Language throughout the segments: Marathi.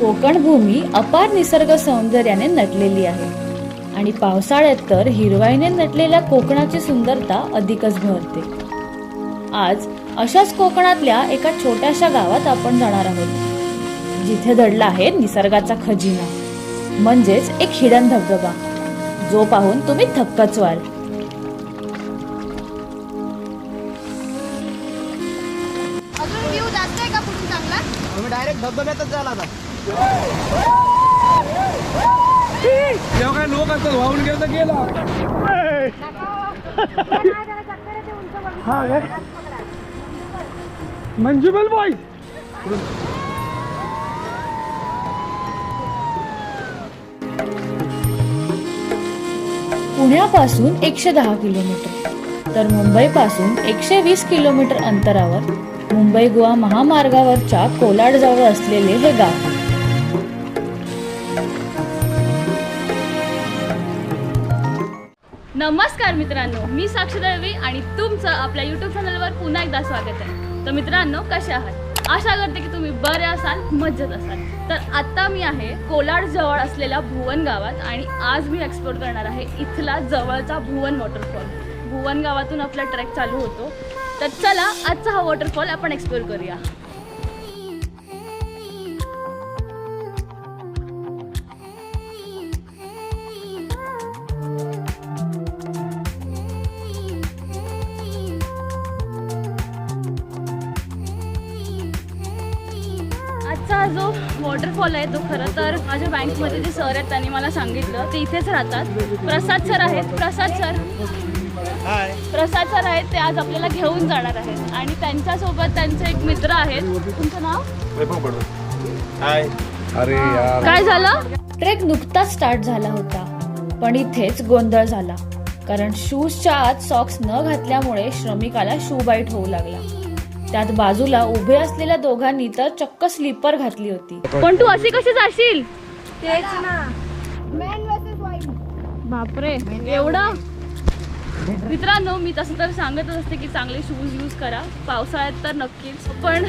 कोकण भूमी अपार निसर्ग सौंदर्याने नटलेली आहे. आणि पावसाळ्यात तर हिरवाईने नटलेल्या कोकणाची सुंदरता अधिकच भरते. आज अशाच कोकणातल्या एका छोट्याशा गावात आपण जाणार आहोत. जिथे दडला आहे निसर्गाचा खजिना. म्हणजेच एक हिडन धबधबा. जो पाहून तुम्ही थक्कच व्हाल. अजून व्ह्यू जास्त आहे का पुढून चांगला? आम्ही डायरेक्ट धबधब्यातच झाला आता. तेव्हा काय लोक असतात वाहून गेलं तर गेला हा काय मंजुबल बॉय पुण्यापासून एकशे दहा किलोमीटर तर मुंबईपासून एकशे वीस किलोमीटर अंतरावर मुंबई गोवा महामार्गावरच्या कोलाडजवळ असलेले हे गाव. नमस्कार मित्रांनो मी साक्षी दळवी आणि तुमचं आपल्या युट्यूब चॅनलवर पुन्हा एकदा स्वागत आहे. तर मित्रांनो कसे आहात? आशा करते की तुम्ही बरे असाल मज्जत असाल. तर आत्ता मी आहे कोलाड जवळ असलेल्या भुवन गावात आणि आज मी एक्सप्लोर करणार आहे इथला जवळचा भुवन वॉटरफॉल भुवन गावातून आपला ट्रेक चालू होतो. तर चला आजचा हा वॉटरफॉल आपण एक्सप्लोर करूया. हा जो वॉटरफॉल आहे तो खरं तर माझ्या बँकमध्ये जे सर आहेत त्यांनी मला सांगितलं ते इथेच राहतात. प्रसाद सर आहेत. प्रसाद सर हाय प्रसाद सर आहेत ते आज आपल्याला घेऊन जाणार आहेत. आणि त्यांच्यासोबत त्यांचे एक मित्र आहेत. तुमचं नाव? हाय अरे यार. काय झालं? ट्रेक नुकताच स्टार्ट झाला होता पण इथेच गोंधळ झाला. कारण शूजच्या आत सॉक्स न घातल्यामुळे श्रमिकाला शू बाईट होऊ लागला. त्यात बाजूला उभे असलेल्या दोघांनी तर चक्क स्लीपर घातली होती. पण तू अशी कशी जाशील? मॅन वर्सेस वाईल्ड बापरे एवढं? मित्रांनो मी तसं तर सांगतच असते की चांगले शूज यूज करा. पावसाळ्यात तर नक्कीच. पण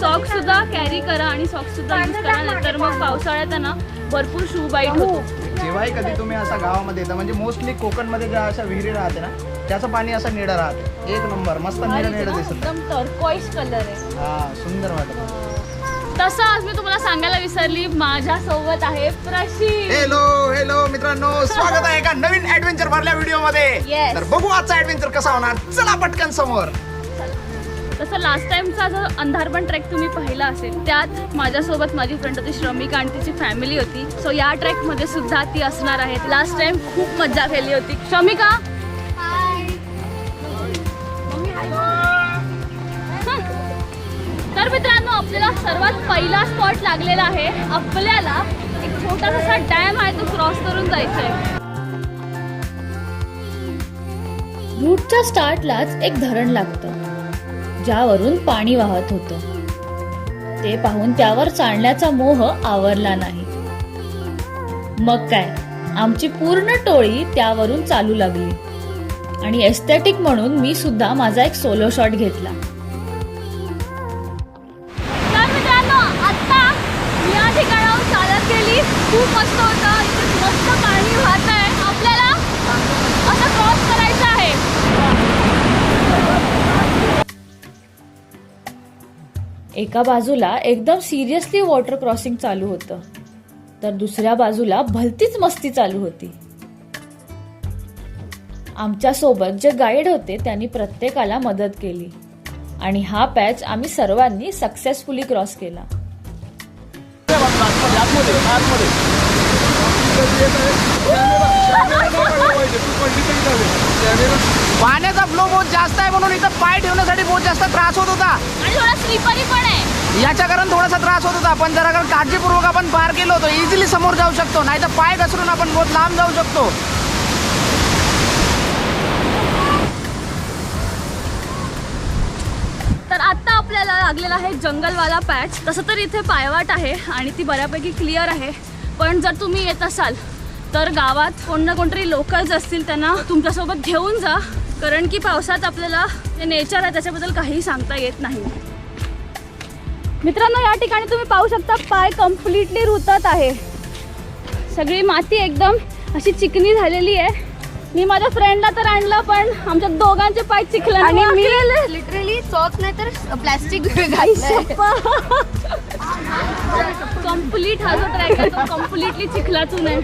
सॉक्स सुद्धा कॅरी करा आणि सॉक्स सुद्धा यूज करा. नाहीतर मग पावसाळ्यात आहे ना भरपूर शू बाईट होतो जेव्हाही कधी तुम्ही असा गावामध्ये येता म्हणजे मोस्टली कोकणमध्ये ज्या अशा विहिरी राहते ना त्याचं पाणी असं निळं राहते. एक नंबर मस्त निळं निळं दिसत. एकदम टर्कॉइश कलर आहे. हा सुंदर वाटत. तसं आज मी तुम्हाला सांगायला विसरली माझ्या सोबत आहे प्रशी हॅलो हॅलो मित्रांनो. स्वागत आहे एका नवीन ऍडव्हेंचर भरल्या व्हिडिओमध्ये Yes. तर बघू आजचा ऍडव्हेंचर कसा होणार. चला पटकन समोर. तसं लास्ट टाइमचा जो अंधारपण ट्रेक तुम्ही पाहिला असेल त्यात माझ्यासोबत माझी फ्रेंड होती श्रमिका आणि तिची फॅमिली होती. सो या ट्रेकमध्ये सुद्धा ती असणार आहे. लास्ट टाइम खूप मज्जा केली होती. श्रमिका तर मित्रांनो आपल्याला सर्वात पहिला स्पॉट लागलेला आहे. आपल्याला एक छोटासा डॅम आहे तो क्रॉस करून जायचा आहे रूटच्या स्टार्टलाच एक धरण लागतं ज्यावरून पाणी वाहत होतं. ते पाहून त्यावर चालण्याचा मोह आवरला नाही. मग काय? आमची पूर्ण टोळी त्यावरून चालू लागली. आणि एस्थेटिक म्हणून मी सुद्धा माझा एक सोलो शॉट घेतला. खूप मस्त होतं. इथे मस्त पाणी वाहत आहे. आपल्याला असं क्रॉस करायचं आहे. एका बाजूला एकदम सिरियसली वॉटर क्रॉसिंग चालू होतं. तर दुसऱ्या बाजूला भलतीच मस्ती चालू होती. आमच्यासोबत जे गाईड होते त्यांनी प्रत्येकाला मदत केली. आणि हा पॅच आम्ही सर्वांनी सक्सेसफुली क्रॉस केला. पाण्याचा फ्लो बहुत जास्त आहे म्हणून इथं पाय ठेवण्यासाठी बहुत जास्त त्रास होत होता. आणि थोडा स्लिपरी पण आहे. याच्या कारण थोडासा त्रास होत होता पण जर अगर काळजीपूर्वक आपण पार केलो होतो. इझिली समोर जाऊ शकतो नाही तर पाय घसरून आपण बहुत लांब जाऊ शकतो. तर आता आपल्याला लागलेला आहे जंगलवाला पॅच तसं तर इथे पायवाट आहे आणि ती बऱ्यापैकी क्लिअर आहे. पण जर तुम्ही येत असाल तर गावात कोण ना कोणतरी लोकल्स असतील त्यांना तुमच्यासोबत घेऊन जा. कारण की पावसात आपल्याला जे नेचर आहे त्याच्याबद्दल काहीही सांगता येत नाही. मित्रांनो या ठिकाणी तुम्ही पाहू शकता पाय कम्प्लिटली रुतत आहे. सगळी माती एकदम अशी चिकनी झालेली आहे. मी माझ्या फ्रेंडला तर आणलं पण आमच्या दोघांचे पाय चिखला आणि मी लिटरली सॉक्स नाही तर प्लॅस्टिक कंप्लीट हा जो ट्रॅक आहे तो कम्प्लिटली चिखलातून आहे.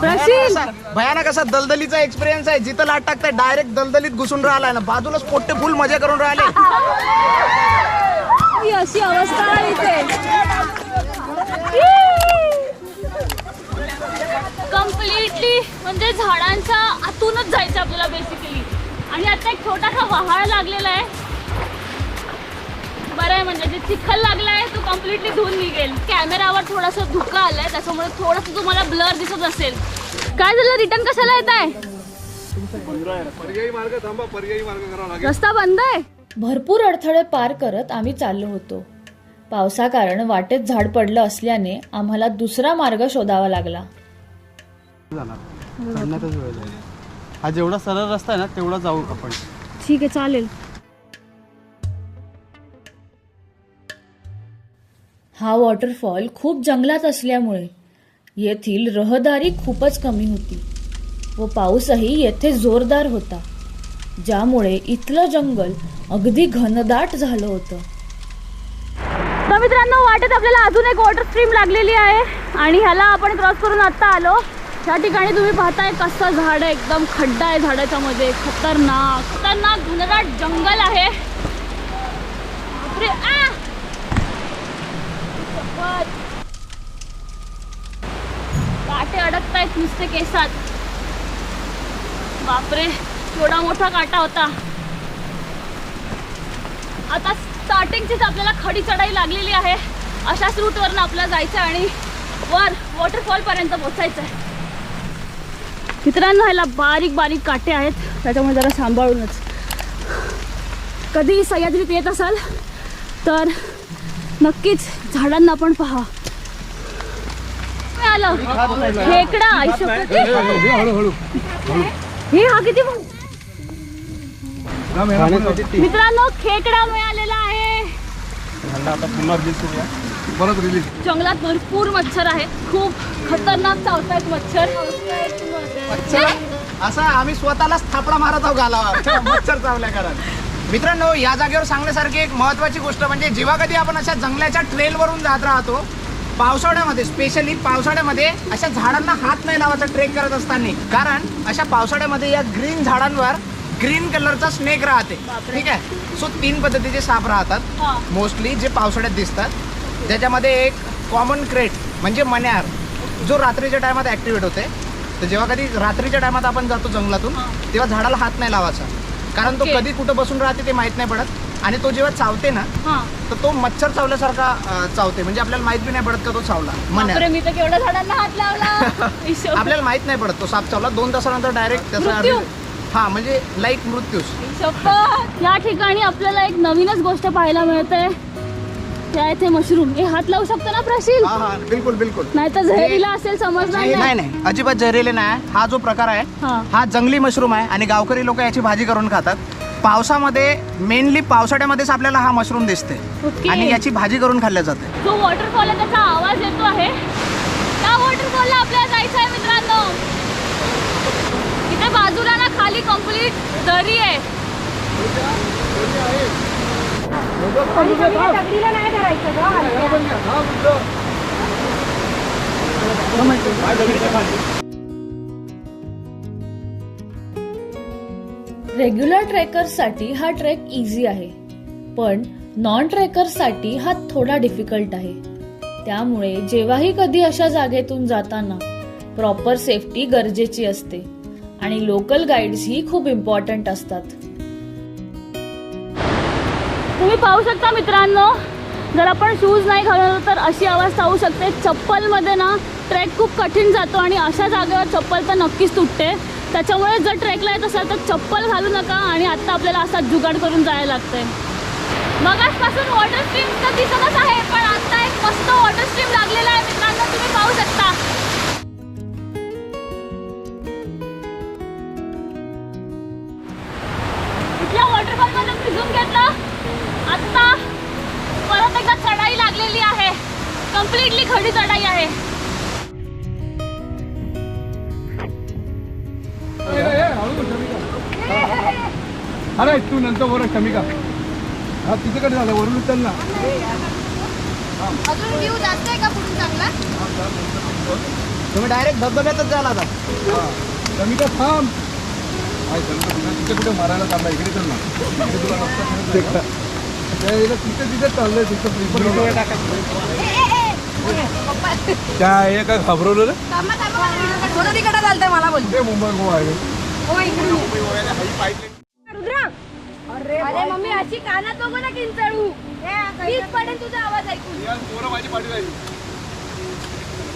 प्रशील असा भयानक असा दलदलीचा एक्सपिरियन्स आहे. जिथं लाट टाकताय डायरेक्ट दलदलीत घुसून राहिलाय ना. बाजूलाच पोट्टे फुल मजा करून राहिले. अशी अवस्था आहे इथे. कम्प्लिटली म्हणजे झाडांच्या आतूनच जायचं आपल्याला बेसिकली आणि आता एक छोटासा वहाळ लागलेला आहे. बरं आहे म्हणजे जे चिखल लागला आहे तो कम्प्लिटली धुवून निघेल. कॅमेरावर थोडासा धुका आलाय त्याच्यामुळे थोडंसं तुम्हाला ब्लर दिसत असेल. काय झालं? रिटर्न कशाला येत आहे? रस्ता बंद आहे? भरपूर अडथळे पार करत आम्ही चाललो होतो. पावसाकारण वाटेत झाड पडलं असल्याने आम्हाला दुसरा मार्ग शोधावा लागला. चढण्यातच वेळ जाईल. हा जेवढा सरळ रस्ता आहे ना तेवढा जाऊ आपण. ठीक आहे चालेल. हा वॉटरफॉल खूप जंगलात असल्यामुळे येथील रहदारी खूपच कमी होती व पाऊसही येथे जोरदार होता ज्यामुळे इथलं जंगल अगदी घनदाट झालं होतं. तर मित्रांनो वाटेत आपल्याला अजून एक वॉटर स्ट्रीम लागलेली आहे आणि ह्याला आपण क्रॉस करून आत्ता आलो. या ठिकाणी तुम्ही पाहताय कसं झाड आहे एकदम खड्डा आहे झाडाच्या मध्ये खतरनाक खतरनाक घनदाट जंगल आहे. बापरे, काटे अडकतायत नुसते केसात. बापरे थोडा मोठा काटा होता. आता स्टार्टिंगचीच आपल्याला खडी चढाई लागलेली आहे. अशाच रूटवरनं आपल्याला जायचं आहे आणि वर वॉटरफॉल पर्यंत पोचायचं आहे मित्रांनो ह्याला बारीक बारीक काटे आहेत. त्याच्यामुळे जरा सांभाळूनच. कधी सह्याद्रीत येत असाल तर नक्कीच झाडांना पण पहा. काय आलं खेकडा हे हा किती मित्रांनो खेकडा मिळालेला आहे. जंगलात भरपूर मच्छर आहेत. खूप खतरनाक चावतायत मच्छर. मच्छर? असा आम्ही स्वतःलाच थापडा मारत आहोत गालावर. मच्छर चावल्या कारण. मित्रांनो या जागेवर सांगण्यासारखी एक महत्वाची गोष्ट म्हणजे जेव्हा कधी आपण अशा जंगलाच्या ट्रेलवरून जात राहतो पावसाळ्यामध्ये स्पेशली पावसाळ्यामध्ये अशा झाडांना हात नाही लावायचा ट्रेक करत असताना. कारण अशा पावसाळ्यामध्ये या ग्रीन झाडांवर ग्रीन कलरचा स्नेक राहते. ठीक आहे? सो तीन पद्धतीचे साप. राहतात. मोस्टली जे पावसाळ्यात दिसतात. त्याच्यामध्ये एक कॉमन क्रेट म्हणजे मण्यार जो रात्रीच्या टायमात ऍक्टिवेट होते. तर जेव्हा कधी रात्रीच्या टायमात आपण जातो जंगलातून तेव्हा झाडाला हात नाही लावायचा. कारण तो Okay. कधी कुठं बसून राहते ते माहीत नाही पडत. आणि तो जेव्हा चावते ना हा. तर तो मच्छर चावल्यासारखा अं, चावते. म्हणजे आपल्याला माहीत बी नाही पडत का तो चावला. मण्यार बापरे मी तर केवढ्या झाडांना हात लावला. ईश्वर. आपल्याला माहीत नाही पडत तो साप चावला. दोन तासानंतर डायरेक्ट त्याचा मृत्यू. हा म्हणजे लाईक शपथ. या ठिकाणी आपल्याला एक नवीनच गोष्ट पाहायला मिळते. त्या इथे मशरूम. हे हात लावू शकतो ना प्रशील? हा हा बिलकुल बिलकुल. नाही तर झहरीला असेल समजणार नाही. नाही नाही. अजिबात जहरीले नाही. हा जो प्रकार आहे हा. हा जंगली मशरूम आहे आणि गावकरी लोक याची भाजी करून खातात. पावसामध्ये मेनली पावसाळ्यामध्येच आपल्याला हा मशरूम दिसते. ओके. आणि याची भाजी करून खाल्ल्या जाते. जो वॉटरफॉल आहे त्याचा आवाज येतो आहे. त्या वॉटरफॉलला आपल्याला जायचं आहे मित्रांनो. इथे बाजूला ना खाली कंप्लीट दरी आहे. रेग्युलर ट्रेकर्ससाठी हा ट्रेक इझी आहे. पण नॉन ट्रेकर्ससाठी हा थोडा डिफिकल्ट आहे. त्यामुळे जेव्हाही कधी अशा जागेतून जाताना प्रॉपर सेफ्टी गरजेची असते. आणि लोकल गाईड्स ही खूप इम्पॉर्टंट असतात. तुम्ही पाहू शकता मित्रांनो जर आपण शूज नाही घालवलं तर अशी अवस्था होऊ शकते. चप्पलमध्ये ना ट्रेक खूप कठीण जातो आणि अशा जागेवर चप्पल तर नक्कीच तुटते. त्याच्यामुळे जर ट्रेकला येत असाल तर चप्पल घालू नका आणि आत्ता आपल्याला असा जुगाड करून जायला लागतंय. मगासपासून वॉटर स्ट्रीम तर दिसतच आहे पण आता एक मस्त वॉटर स्ट्रीम लागलेला आहे मित्रांनो तुम्ही पाहू शकता. एकदा चढाई लागलेली आहे. कम्प्लिटली खडी चढाई आहे. अरे तू नंतर वर शमिका. हा तिच्याकडे झालं वरून उचल ना. अजून व्ह्यू जास्त आहे का पुढून चांगला? तुम्ही डायरेक्ट धबधब्यातच झाला आता. हा. शमिका थांब. तिथे कुठे मारायला चालला इकडे चल ना. इकडे तुला त्या हे काय घाबरवलं रे? थोडं तिकडे चालतंय मला बोल ते मुंबई गोवा आहे. हो इकडे अरे मम्मी अशी कानात बघू ना किंचळू. मीच पडेल तुझा आवाज ऐकून. पोरं माझी पाठी राहिली.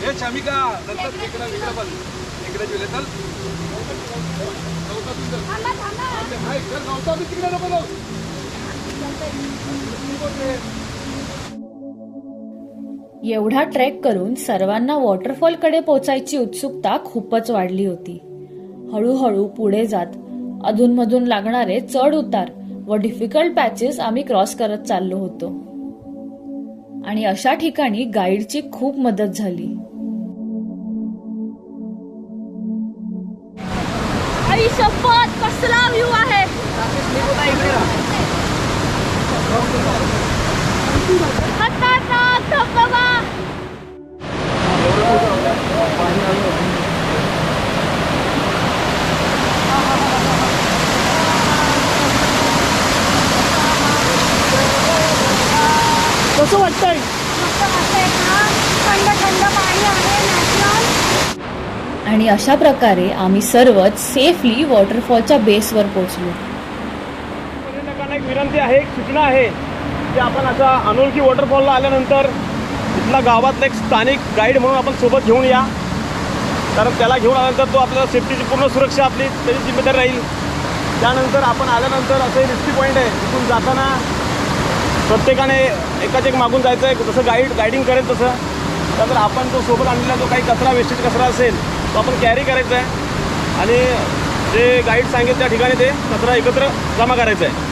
हे शमिका नंतर तिकडे तिकडे. बघ इकडे गेले चल गवतातून तिकडे नको जाऊ. एवढा ट्रेक करून सर्वांना वॉटरफॉलकडे पोचायची उत्सुकता खूपच वाढली होती. हळूहळू पुढे जात अधूनमधून लागणारे चढ उतार व डिफिकल्ट पॅचेस आम्ही क्रॉस करत चाललो होतो. आणि अशा ठिकाणी गाईडची खूप मदत झाली. आई शपथ कसला व्ह्यू आहे खतरनाक धबधबा कसं वाटतंय? आणि अशा प्रकारे आम्ही सर्वच सेफली वॉटरफॉलच्या बेसवर पोहोचलो. एक विनंती आहे एक सूचना आहे की आपण असा अनोळखी वॉटरफॉलला आल्यानंतर इथला गावातला एक स्थानिक गाईड म्हणून आपण सोबत घेऊन या. कारण त्याला घेऊन आल्यानंतर तो आपल्याला सेफ्टीची पूर्ण सुरक्षा आपली त्याची जिम्मेदारी राहील. त्यानंतर आपण आल्यानंतर असं रिस्की पॉईंट आहे तिथून जाताना प्रत्येकाने एकाच एक मागून जायचं आहे जसं गाईड गाईडिंग करेल तसं. त्यानंतर आपण तो सोबत आणलेला जो काही कचरा वेस्टेज कचरा असेल तो आपण कॅरी करायचा आहे आणि जे गाईड सांगेल त्या ठिकाणी ते कचरा एकत्र जमा करायचा आहे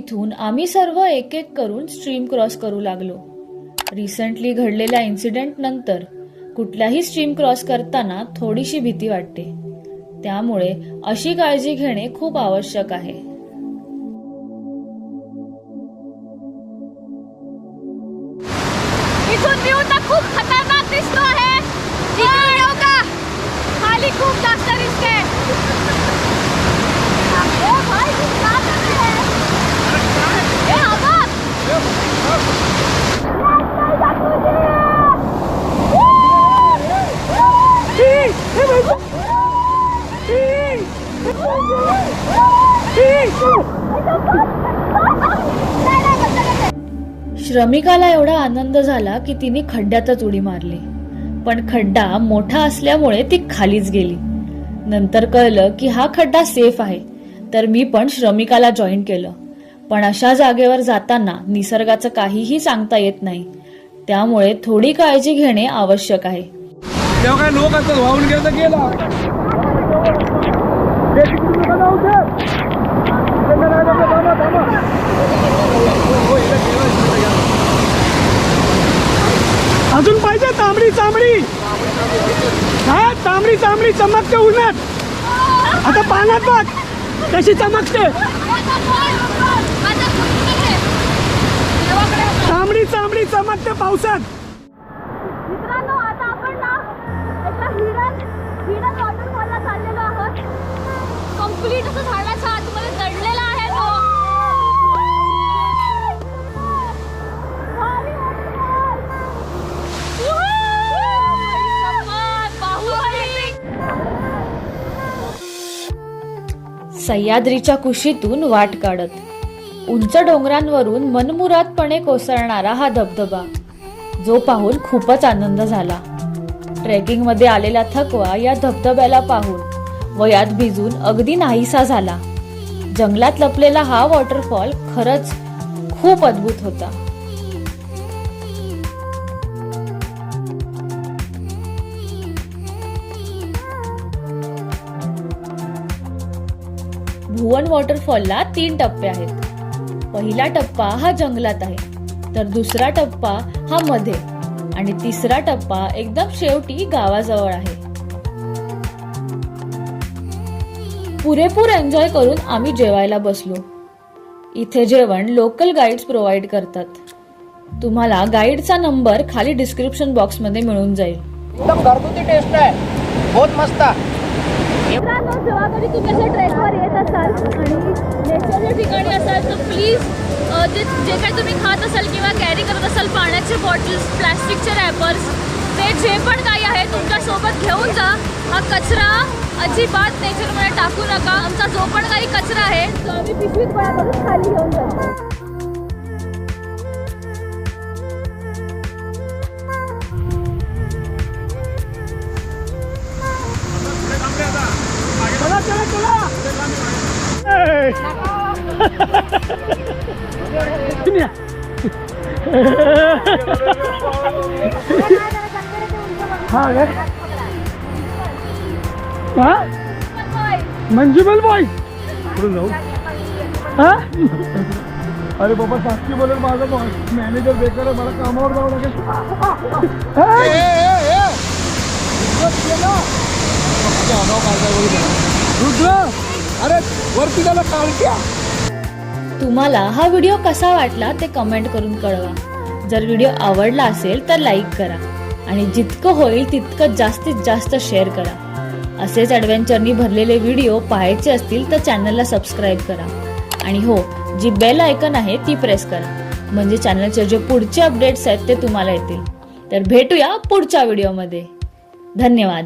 इथून आम्ही सर्व एक एक करून स्ट्रीम क्रॉस करू लागलो. रिसेंटली घडलेल्या इन्सिडेंट नंतर कुठल्याही स्ट्रीम क्रॉस करताना थोडीशी भीती वाटते. त्यामुळे अशी काळजी घेणे खूप आवश्यक आहे. श्रमिकाला एवढा आनंद झाला की तिने खड्ड्यातच उडी मारली. पण खड्डा मोठा असल्यामुळे ती खालीच गेली. नंतर कळलं की हा खड्डा सेफ आहे. तर मी पण श्रमिकाला जॉईन केलं. पण अशा जागेवर जाताना निसर्गाचं काहीही सांगता येत नाही. त्यामुळे थोडी काळजी घेणे आवश्यक आहे. तेव्हा काय लोक असतात वाहून गेलं गेला. अजून पाहिजे तांबडी चांबडी हा तांबडी चांबडी चमकते उन्हात. आता पाण्यात बघ कशी चमकते. माझा तांबडी चांबडी चमकते पावसात. मित्रांनो आता आपण ना एका हिरन हिरन वॉटरफॉलला चाललेलो आहोत. कंप्लीट असं झाडाच्या सह्याद्रीच्या कुशीतून वाट काढत. उंच डोंगरांवरून मनमुरादपणे कोसळणारा हा धबधबा. जो पाहून खूपच आनंद झाला. ट्रेकिंगमध्ये आलेला थकवा या धबधब्याला पाहून वयात भिजून अगदी नाहीसा झाला. जंगलात लपलेला हा वॉटरफॉल खरंच खूप अद्भुत होता. भुवन वॉटरफॉलला तीन टप्पे आहेत. पहिला टप्पा हा जंगलात आहे तर दुसरा टप्पा हा मध्ये आणि तिसरा टप्पा एकदम शेवटी गावाजवळ आहे. पुरेपूर एन्जॉय करून आम्ही जेवायला बसलो. इथे जेवण लोकल गाईड्स प्रोव्हाइड करतात. तुम्हाला गाईडचा नंबर खाली डिस्क्रिप्शन बॉक्समध्ये मिळून जाईल. एकदम घरगुती टेस्ट आहे. बहुत मस्त. जेव्हा कधी तुम्ही अशा ट्रेकवर येत असाल आणि नेचरच्या ठिकाणी असाल तर प्लीज जे जे काही तुम्ही खात असाल किंवा कॅरी करत असाल पाण्याचे बॉटल्स प्लॅस्टिकचे रॅपर्स ते जे पण काही आहे तुमच्यासोबत घेऊन जा. हा कचरा अजिबात नेचरमध्ये टाकू नका. आमचा जो पण काही कचरा आहे तो आम्ही पिशवीत गोळा करून खाली घेऊन जातो मंजुबल बॉय कुठून जाऊ. हा? अरे बाबा साक्षी बोलेल माझा मॅनेजर बेकार आहे मला कामावर जावं लागेल. रुद्र अरे वरती त्याला काढ तुम्हाला हा व्हिडिओ कसा वाटला ते कमेंट करून कळवा. जर व्हिडिओ आवडला असेल तर लाईक करा आणि जितकं होईल तितकं जास्तीत जास्त शेअर करा. असेच ॲडव्हेंचरनी भरलेले व्हिडिओ पाहायचे असतील तर चॅनलला सबस्क्राईब करा. आणि हो जी बेल आयकन आहे ती प्रेस करा. म्हणजे चॅनलचे जे पुढचे अपडेट्स आहेत ते तुम्हाला येतील. तर भेटूया पुढच्या व्हिडिओमध्ये धन्यवाद.